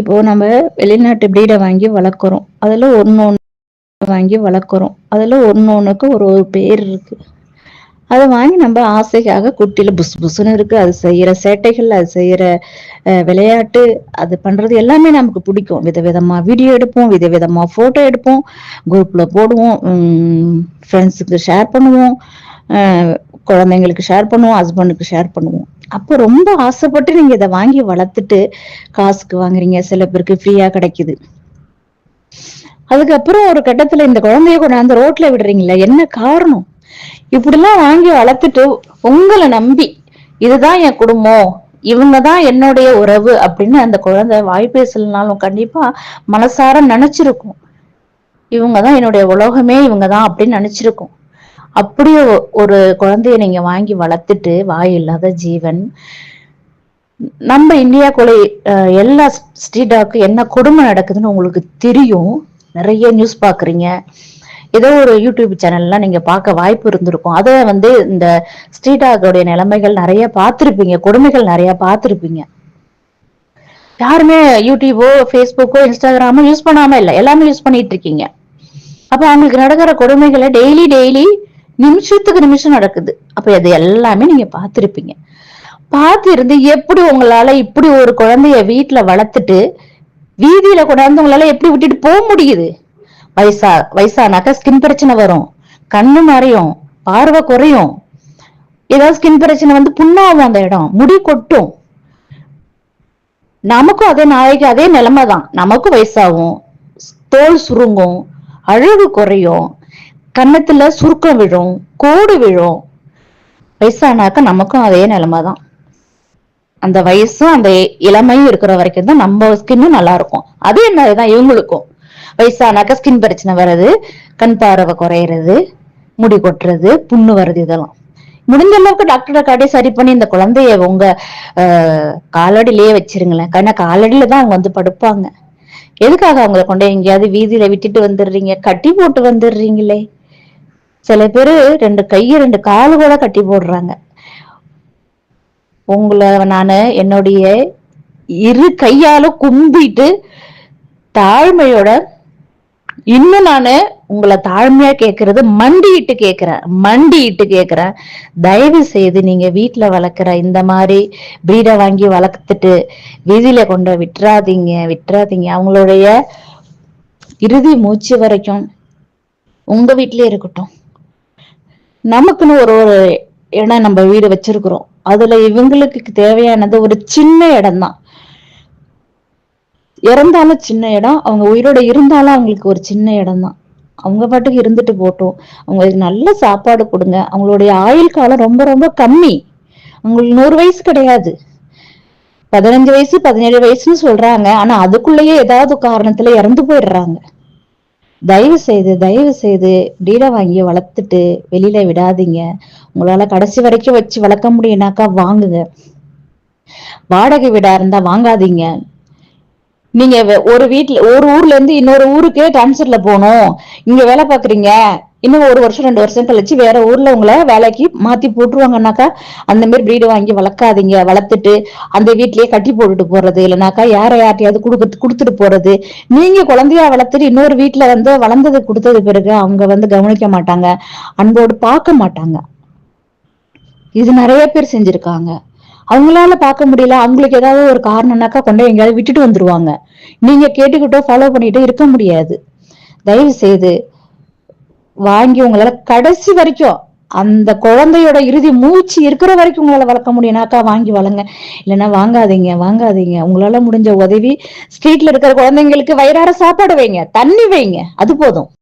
இப்போ நம்ம வெளிநாட்டு பிரீடை வாங்கி வளர்க்குறோம். அதில் ஒன்று ஒன்று வாங்கி வளர்க்குறோம். அதில் ஒன்று ஒன்றுக்கு ஒரு ஒரு பேர் இருக்கு. அதை வாங்கி நம்ம ஆசைக்காக குட்டியில் புஸ் புஸ்ன்னு இருக்கு. அது செய்கிற சேட்டைகள் அது செய்கிற விளையாட்டு அது பண்ணுறது எல்லாமே நமக்கு பிடிக்கும். விதவிதமா வீடியோ எடுப்போம் விதவிதமா ஃபோட்டோ எடுப்போம். குரூப்பில் போடுவோம். ஃப்ரெண்ட்ஸுக்கு ஷேர் பண்ணுவோம். குழந்தைங்களுக்கு ஷேர் பண்ணுவோம் ஹஸ்பண்டுக்கு ஷேர் பண்ணுவோம். அப்போ ரொம்ப ஆசைப்பட்டு நீங்க இதை வாங்கி வளர்த்துட்டு காசுக்கு வாங்குறீங்க. சில பேருக்கு ஃப்ரீயா கிடைக்குது. அதுக்கப்புறம் ஒரு கட்டத்துல இந்த குழந்தைய கொண்டாந்து ரோட்ல விடுறீங்களா என்ன காரணம்? இப்படிலாம் வாங்கி வளர்த்துட்டு உங்களை நம்பி இதுதான் என் குடும்பம் இவங்கதான் என்னுடைய உறவு அப்படின்னு அந்த குழந்தை வாய் பேசலனாலும் கண்டிப்பா மனசார நினைச்சிருக்கும். இவங்கதான் என்னுடைய உலகமே இவங்கதான் அப்படின்னு நினைச்சிருக்கும். அப்படியே ஒரு குழந்தைய நீங்க வாங்கி வளர்த்துட்டு வாய் இல்லாத ஜீவன். நம்ம இந்தியாக்குள்ள எல்லா ஸ்ட்ரீட் என்ன கொடுமை நடக்குதுன்னு உங்களுக்கு தெரியும். நிறைய நியூஸ் பாக்குறீங்க ஏதோ ஒரு யூடியூப் சேனல்லாம் நீங்க பார்க்க வாய்ப்பு இருந்திருக்கும். அதை வந்து இந்த ஸ்ட்ரீட்டாக்கோடைய நிலைமைகள் நிறைய பார்த்துருப்பீங்க. கொடுமைகள் நிறைய பார்த்துருப்பீங்க. யாருமே யூடியூபோ ஃபேஸ்புக்கோ இன்ஸ்டாகிராமோ யூஸ் பண்ணாம இல்லை. எல்லாமே யூஸ் பண்ணிட்டு இருக்கீங்க. அப்ப அவங்களுக்கு நடக்கிற கொடுமைகளை டெய்லி டெய்லி நிமிஷத்துக்கு நிமிஷம் நடக்குது. அப்ப அது எல்லாமே நீங்க பார்த்திருப்பீங்க. பார்த்து இருந்து எப்படி உங்களால இப்படி ஒரு குழந்தைய வீட்டுல வளர்த்துட்டு வீதியில கொண்டாந்து உங்களால எப்படி விட்டுட்டு போக முடியுது? வயசா வயசானாக்க ஸ்கின் பிரச்சனை வரும். கண்ணு மறையும் பார்வை குறையும். ஏதாவது ஸ்கின் பிரச்சனை வந்து புண்ணாகும் அந்த இடம். முடி கொட்டும். நமக்கும் அதே நாளைக்கு அதே நிலைமை தான் நமக்கும் வயசாகும். தோல் சுருங்கும். அழகு குறையும். கன்னத்துல சுருக்கம் விழும் கோடு விழும். வயசானாக்க நமக்கும் அதே நிலைமை தான் அந்த வயசும் அந்த இளமையும் இருக்கிற வரைக்கும் தான் நம்ம ஸ்கின்னும் நல்லா இருக்கும். அது மாதிரிதான் இவங்களுக்கும். வயசானாக்க ஸ்கின் பிரச்சனை வர்றது கண் பார்வை குறையிறது முடி கொட்டுறது புண்ணு வர்றது இதெல்லாம். முடிஞ்ச அளவுக்கு டாக்டரை காட்டி சரி பண்ணி இந்த குழந்தைய உங்க காலடியிலேயே வச்சிருங்களேன். கண்ணா காலடியில தான் அவங்க வந்து படுப்பாங்க. எதுக்காக அவங்கள கொண்டு எங்கேயாவது வீதியில விட்டுட்டு வந்துடுறீங்க? கட்டி போட்டு வந்துடுறீங்களே. சில பேர் ரெண்டு கை ரெண்டு காலு கூட கட்டி போடுறாங்க. உங்களை நான் என்னுடைய இரு கையால கும்பிட்டு தாழ்மையோட இன்னும் நான் உங்களை தாழ்மையா கேட்கறது மண்டிட்டு கேட்கிறேன் மண்டிட்டு கேட்கிறேன் தயவு செய்து நீங்க வீட்டுல வளர்க்குற இந்த மாதிரி பிரீடை வாங்கி வளர்த்துட்டு வீதியில கொண்டு விட்டுறாதீங்க விட்டுறாதீங்க. அவங்களுடைய இறுதி மூச்சு வரைக்கும் உங்க வீட்லயே இருக்கட்டும். நமக்குன்னு ஒரு ஒரு இடம் நம்ம வீடு வச்சிருக்கிறோம். அதுல இவங்களுக்கு தேவையானது ஒரு சின்ன இடம் தான் இறந்தாலும் சின்ன இடம் அவங்க உயிரோட இருந்தாலும் அவங்களுக்கு ஒரு சின்ன இடம் தான் அவங்க பாட்டுக்கு இருந்துட்டு போட்டோம் அவங்களுக்கு நல்ல சாப்பாடு கொடுங்க. அவங்களுடைய ஆயுள் காலம் ரொம்ப ரொம்ப கம்மி. அவங்களுக்கு நூறு வயசு கிடையாது. பதினஞ்சு வயசு பதினேழு வயசுன்னு சொல்றாங்க. ஆனா அதுக்குள்ளேயே ஏதாவது காரணத்துல இறந்து போயிடுறாங்க. தயவு செய்து தயவு செய்து டீரை வாங்கி வளர்த்துட்டு வெளியில விடாதீங்க. உங்களால கடைசி வரைக்கும் வச்சு வளர்க்க முடியும்னாக்கா வாங்குங்க. வாடகை வீடா இருந்தா வாங்காதீங்க. நீங்க ஒரு வீட்டுல ஒரு ஊர்ல இருந்து இன்னொரு ஊருக்கு டிரான்ஸ்ஃபர்ல போகணும். இங்க வேலை பாக்குறீங்க இன்னும் ஒரு வருஷம் ரெண்டு வருஷம் கழிச்சு வேற ஊர்ல உங்களை வேலைக்கு மாத்தி போட்டுருவாங்கன்னாக்கா அந்த மாதிரி பிரீடு வாங்கி வளர்க்காதீங்க. வளர்த்துட்டு அந்த வீட்லயே கட்டி போட்டுட்டு போறது. இல்லைனாக்கா யார யார்ட்டையாவது கொடுக்க கொடுத்துட்டு போறது. நீங்க குழந்தையா வளர்த்துட்டு இன்னொரு வீட்டுல வந்து வளர்ந்தது கொடுத்தது பிறகு அவங்க வந்து கவனிக்க மாட்டாங்க. அன்போடு பார்க்க மாட்டாங்க. இது நிறைய பேர் செஞ்சிருக்காங்க. அவங்களால பார்க்க முடியல. அவங்களுக்கு ஏதாவது ஒரு காரணம்னாக்கா கொண்டு எங்கேயாவது விட்டுட்டு வந்துருவாங்க. நீங்க கேட்டுக்கிட்டோ ஃபாலோ பண்ணிட்டோ இருக்க முடியாது. தயவு செய்து வாங்கி உங்களால கடைசி வரைக்கும் அந்த குழந்தையோட இறுதி மூச்சு இருக்கிற வரைக்கும் உங்களால வளர்க்க முடியும்னாக்கா வாங்கி வளங்க இல்லைன்னா வாங்காதீங்க வாங்காதீங்க. உங்களால முடிஞ்ச உதவி ஸ்ட்ரீட்ல இருக்கிற குழந்தைங்களுக்கு வயிறார சாப்பாடு வைங்க தண்ணி வைங்க அது போதும்.